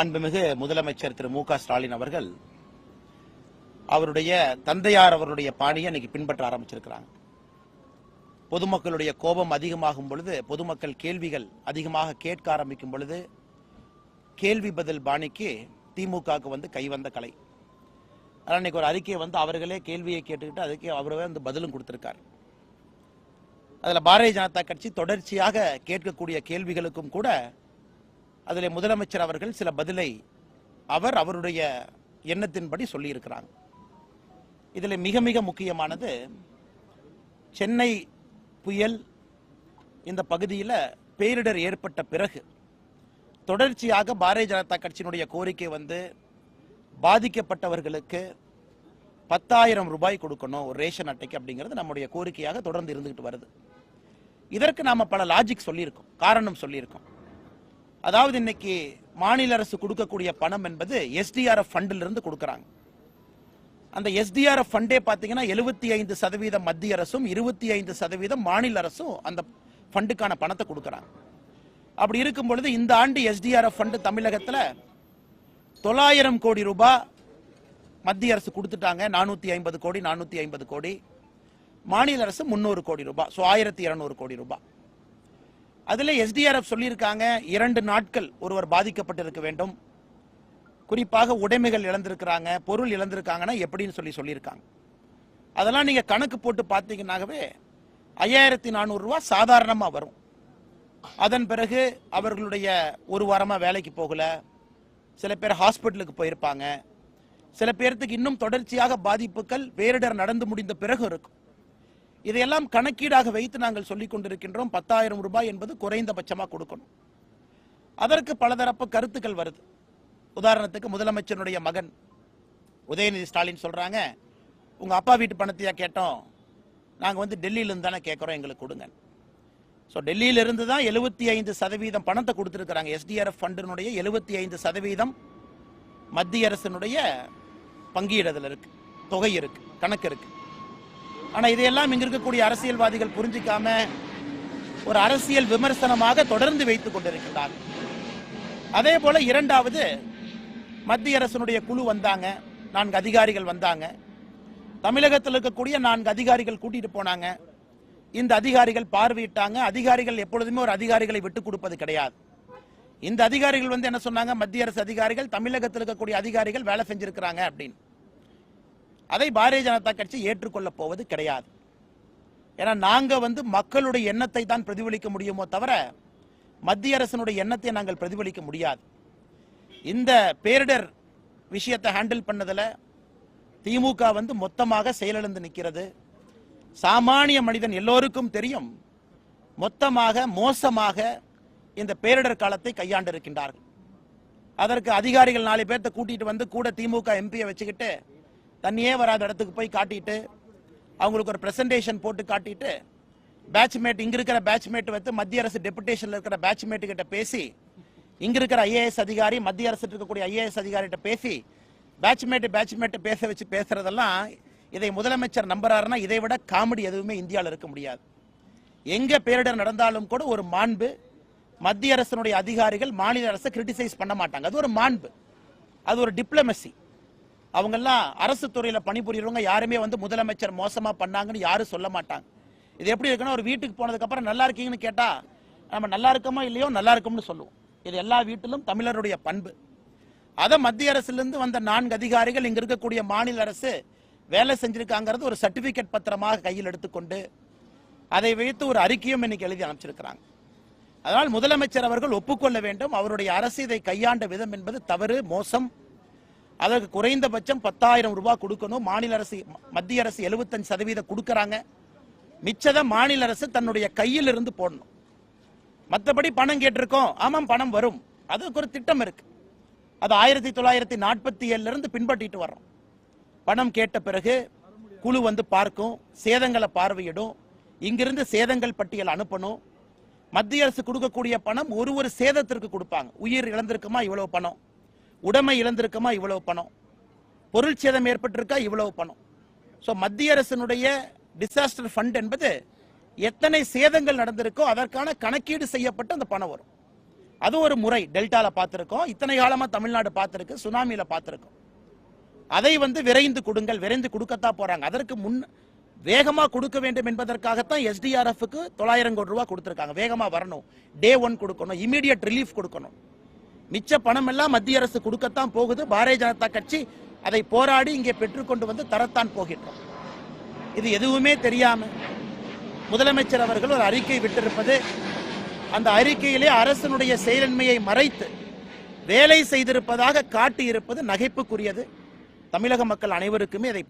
அன்புமிகு முதலமைச்சர் திரு மு க ஸ்டாலின் அவர்கள் அவருடைய தந்தையார் அவருடைய பாணியை இன்னைக்கு பின்பற்ற ஆரம்பிச்சிருக்கிறாங்க. பொதுமக்களுடைய கோபம் அதிகமாகும் பொழுது பொதுமக்கள் கேள்விகள் அதிகமாக கேட்க ஆரம்பிக்கும் பொழுது கேள்வி பதில் பாணிக்கு திமுகவுக்கு வந்து கைவந்த கலை. ஆனால் இன்னைக்கு ஒரு அறிக்கையை வந்து அவர்களே கேள்வியை கேட்டுக்கிட்டு அதுக்கே அவரே வந்து பதிலும் கொடுத்துருக்காரு. அதுல பாரதிய ஜனதா கட்சி தொடர்ச்சியாக கேட்கக்கூடிய கேள்விகளுக்கும் கூட அதில் முதலமைச்சர் அவர்கள் சில பதிலை அவர் அவருடைய எண்ணத்தின்படி சொல்லியிருக்கிறாங்க இதில் மிக மிக முக்கியமானது சென்னை புயல் இந்த பகுதியில் பேரிடர் ஏற்பட்ட பிறகு தொடர்ச்சியாக பாரதிய ஜனதா கட்சியினுடைய கோரிக்கை வந்து பாதிக்கப்பட்டவர்களுக்கு பத்தாயிரம் ரூபாய் கொடுக்கணும் ஒரு ரேஷன் அட்டைக்கு அப்படிங்கிறது நம்முடைய கோரிக்கையாக தொடர்ந்து இருந்துகிட்டு வருது. இதற்கு நாம் பல லாஜிக் சொல்லியிருக்கோம் காரணம் சொல்லியிருக்கோம். அதாவது இன்னைக்கு மாநில அரசு கொடுக்கக்கூடிய பணம் என்பது எஸ்டிஆர்எஃப் ஃபண்டில் இருந்து கொடுக்கறாங்க. அந்த எஸ்டிஆர்எஃப் ஃபண்டே பாத்தீங்கன்னா எழுபத்தி ஐந்து சதவீதம் மத்திய அரசும் இருபத்தி ஐந்து சதவீதம் மாநில அரசும் அந்த ஃபண்டுக்கான பணத்தை கொடுக்கறாங்க. அப்படி இருக்கும் பொழுது இந்த ஆண்டு எஸ்டிஆர்எஃப் ஃபண்டு தமிழகத்தில் தொள்ளாயிரம் கோடி ரூபாய் மத்திய அரசு கொடுத்துட்டாங்க. நானூற்றி ஐம்பது கோடி நானூற்றி ஐம்பது கோடி. மாநில அரசு முந்நூறு கோடி ரூபாய் ஸோ ஆயிரத்தி இரநூறு கோடி ரூபாய் அதில் எஸ்டிஆர்எஃப் சொல்லியிருக்காங்க இரண்டு நாட்கள் ஒருவர் பாதிக்கப்பட்டிருக்க வேண்டும். குறிப்பாக உடைமைகள் இழந்திருக்கிறாங்க பொருள் இழந்திருக்காங்கன்னா எப்படின்னு சொல்லி சொல்லியிருக்காங்க. அதெல்லாம் நீங்கள் கணக்கு போட்டு பார்த்தீங்கன்னாகவே ஐயாயிரத்தி நானூறுரூவா சாதாரணமாக வரும். அதன் பிறகு அவர்களுடைய ஒரு வாரமாக வேலைக்கு போகல. சில பேர் ஹாஸ்பிட்டலுக்கு போயிருப்பாங்க. சில பேர்த்துக்கு இன்னும் தொடர்ச்சியாக பாதிப்புகள் பேரிடர் நடந்து முடிந்த பிறகு இருக்கும். இதையெல்லாம் கணக்கீடாக வைத்து நாங்கள் சொல்லிக் கொண்டிருக்கின்றோம். பத்தாயிரம் ரூபாய் என்பது குறைந்தபட்சமாக கொடுக்கணும். அதற்கு பலதரப்பு கருத்துக்கள் வருது. உதாரணத்துக்கு முதலமைச்சருடைய மகன் உதயநிதி ஸ்டாலின் சொல்றாங்க உங்க அப்பா வீட்டு பணத்தையா கேட்டோம். நாங்கள் வந்து டெல்லியிலேருந்து தானே கேட்குறோம் எங்களுக்கு கொடுங்க. ஸோ டெல்லியிலிருந்து தான் எழுபத்தி ஐந்து சதவீதம் பணத்தை கொடுத்துருக்குறாங்க. எஸ்டிஆர்எஃப் ஃபண்டினுடைய எழுபத்தி ஐந்து சதவீதம் மத்திய அரசினுடைய பங்கீடுதல் இருக்கு. தொகை இருக்கு கணக்கு இருக்குது ஆனால் இதையெல்லாம் இங்க இருக்கக்கூடிய அரசியல்வாதிகள் புரிஞ்சிக்காம ஒரு அரசியல் விமர்சனமாக தொடர்ந்து வைத்துக் கொண்டிருக்கிறார் அதே போல இரண்டாவது மத்திய அரசினுடைய குழு வந்தாங்க நான்கு அதிகாரிகள் வந்தாங்க. தமிழகத்தில் இருக்கக்கூடிய நான்கு அதிகாரிகள் கூட்டிட்டு போனாங்க. இந்த அதிகாரிகள் பார்வையிட்டாங்க. அதிகாரிகள் எப்பொழுதுமே ஒரு அதிகாரிகளை விட்டு கொடுப்பது கிடையாது. இந்த அதிகாரிகள் வந்து என்ன சொன்னாங்க? மத்திய அரசு அதிகாரிகள் தமிழகத்தில் இருக்கக்கூடிய அதிகாரிகள் வேலை செஞ்சிருக்கிறாங்க அப்படின்னு. அதை பாரதிய ஜனதா கட்சி ஏற்றுக்கொள்ளப் போவது கிடையாது. ஏன்னா நாங்கள் வந்து மக்களுடைய எண்ணத்தை தான் பிரதிபலிக்க முடியுமோ தவிர மத்திய அரசனுடைய எண்ணத்தை நாங்கள் பிரதிபலிக்க முடியாது. இந்த பேரிடர் விஷயத்தை ஹேண்டில் பண்ணதில் திமுக வந்து மொத்தமாக செயலிழந்து நிற்கிறது. சாமானிய மனிதன் எல்லோருக்கும் தெரியும் மொத்தமாக மோசமாக இந்த பேரிடர் காலத்தை கையாண்டிருக்கின்றார்கள். அதற்கு அதிகாரிகள் நாலு பேர்த்த கூட்டிட்டு வந்து கூட திமுக எம்பியை வச்சுக்கிட்டு தண்ணியே வராத இடத்துக்கு போய் காட்டிட்டு அவங்களுக்கு ஒரு ப்ரெசன்டேஷன் போட்டு காட்டிட்டு பேட்ச்மேட் இங்கே இருக்கிற பேட்ச்மேட் வைத்து மத்திய அரசு டெபுடேஷன்ல இருக்கிற பேட்ச்மேட்டு கிட்ட பேசி இங்கே இருக்கிற ஐஏஎஸ் அதிகாரி மத்திய அரசு இருக்கக்கூடிய ஐஏஎஸ் அதிகாரிகிட்ட பேசி பேட்ச்மேட்டு பேட்ச்மேட்டு பேச வச்சு பேசுறதெல்லாம் இதை முதலமைச்சர் நம்புறாருன்னா இதை விட காமெடி எதுவுமே இந்தியாவில் இருக்க முடியாது. எங்கே பேரிடர் நடந்தாலும் கூட ஒரு மாண்பு மத்திய அரசினுடைய அதிகாரிகள் மாநில அரசை கிரிட்டிசைஸ் பண்ண மாட்டாங்க. அது ஒரு மாண்பு. அது ஒரு டிப்ளமசி அவங்கெல்லாம் அரசு துறையில பணிபுரியறவங்க யாருமே வந்து முதலமைச்சர் மோசமா பண்ணாங்கன்னு யாரும் சொல்ல மாட்டாங்க. இது எப்படி இருக்குன்னா ஒரு வீட்டுக்கு போனதுக்கு அப்புறம் நல்லா இருக்கீங்கன்னு கேட்டா நம்ம நல்லா இருக்கோமோ இல்லையோ நல்லா இருக்கும்னு சொல்லுவோம். இது எல்லா வீட்டிலும் தமிழருடைய பண்பு. அதை மத்திய அரசிலிருந்து வந்த நான்கு அதிகாரிகள் இங்க இருக்கக்கூடிய மாநில அரசு வேலை செஞ்சிருக்காங்கிறது ஒரு சர்டிபிகேட் பத்திரமாக கையில் எடுத்துக்கொண்டு அதை வைத்து ஒரு அறிக்கையும் இன்னைக்கு எழுதி அனுப்பிச்சிருக்கிறாங்க. அதனால் முதலமைச்சர் அவர்கள் ஒப்புக்கொள்ள வேண்டும். அவருடைய அரசு இதை கையாண்ட விதம் என்பது தவறு மோசம். அதற்கு குறைந்தபட்சம் பத்தாயிரம் ரூபாய் கொடுக்கணும். மாநில அரசு மத்திய அரசு 75% சதவீதம் கொடுக்கறாங்க. மிச்சதை மாநில அரசு தன்னுடைய கையில் இருந்து போடணும். மற்றபடி பணம் கேட்டிருக்கோம். ஆமாம் பணம் வரும். அதுக்கு ஒரு திட்டம் இருக்கு. அது ஆயிரத்தி தொள்ளாயிரத்தி நாற்பத்தி ஏழுல இருந்து பின்பற்றிட்டு வர்றோம். பணம் கேட்ட பிறகு குழு வந்து பார்க்கும். சேதங்களை பார்வையிடும். இங்கிருந்து சேதங்கள் பட்டியல் அனுப்பணும். மத்திய அரசு கொடுக்கக்கூடிய பணம் ஒரு ஒரு சேதத்திற்கு கொடுப்பாங்க. உயிர் இழந்திருக்குமா? இவ்வளவு பணம். உடைமை இழந்திருக்குமா? இவ்வளவு பணம். பொருள் சேதம் ஏற்பட்டிருக்கா? இவ்வளவு பணம். ஸோ மத்திய அரசினுடைய டிசாஸ்டர் ஃபண்ட் என்பது எத்தனை சேதங்கள் நடந்திருக்கோ அதற்கான கணக்கீடு செய்யப்பட்டு அந்த பணம் வரும். அது ஒரு முறை டெல்டாவில் பார்த்துருக்கோம். இத்தனை காலமாக தமிழ்நாடு பார்த்துருக்கு சுனாமியில் பார்த்துருக்கோம். அதை வந்து விரைந்து கொடுங்கள் விரைந்து கொடுக்கத்தான் போகிறாங்க அதற்கு முன் வேகமாக கொடுக்க வேண்டும் என்பதற்காகத்தான் எஸ்டிஆர்எஃப்க்கு தொள்ளாயிரம் கோடி ரூபா கொடுத்துருக்காங்க. வேகமாக வரணும். டே ஒன் கொடுக்கணும். இமீடியட் ரிலீஃப் கொடுக்கணும். மிச்ச பணம் எல்லாம் மத்திய அரசு கொடுக்கத்தான் போகுது. பாரதிய ஜனதா கட்சி அதை போராடி இங்கே பெற்றுக்கொண்டு வந்து தரத்தான் போகின்றோம். இது எதுவுமே தெரியாம முதலமைச்சர் அவர்கள் ஒரு அறிக்கை விட்டிருப்பது அந்த அறிக்கையிலே அரசனுடைய செயலின்மையை மறைத்து வேலை செய்திருப்பதாக காட்டியிருப்பது நகைப்புக்குரியது. தமிழக மக்கள் அனைவருக்குமே இதை பற்றி